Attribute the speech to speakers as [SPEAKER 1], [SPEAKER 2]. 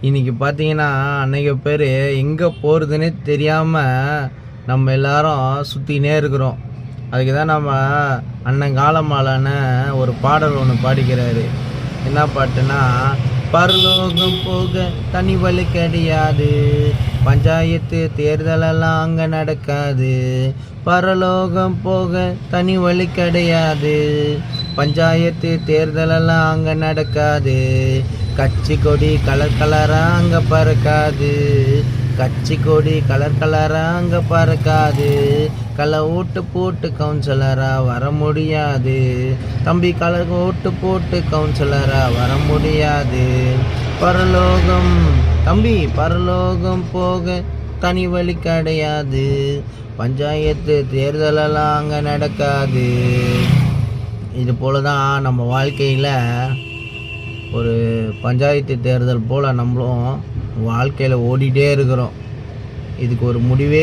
[SPEAKER 1] இன்னைக்கு பார்த்தீங்கன்னா அன்னைக்கு பேர் எங்கே போகிறதுனே தெரியாமல் நம்ம எல்லாரும் சுற்றினே இருக்கிறோம். அதுக்கு தான் நம்ம அண்ணன் ஒரு பாடல் ஒன்று பாடிக்கிறாரு. என்ன பாட்டுனா பரலோகம் போக தனி வழி கிடையாது. பஞ்சாயத்து தேர்தலெல்லாம் அங்கே நடக்காது. பரலோகம் போக தனி வழி கிடையாது. பஞ்சாயத்து தேர்தலெல்லாம் அங்கே நடக்காது. கட்சி கொடி கலர் கலராக அங்கே பறக்காது. கட்சி கொடி கலர் கலராக அங்கே பறக்காது. கலை ஓட்டு போட்டு கவுன்சிலராக வர முடியாது. தம்பி கலர் ஓட்டு போட்டு கவுன்சிலராக வர முடியாது. பரலோகம் தம்பி பரலோகம் போக தனி வழி கிடையாது. பஞ்சாயத்து தேர்தலெல்லாம் அங்கே நடக்காது. இது போல தான் நம்ம வாழ்க்கையில் ஒரு பஞ்சாயத்து தேர்தல் போல் நம்மளும் வாழ்க்கையில் ஓடிட்டே இருக்கிறோம். இதுக்கு ஒரு முடிவே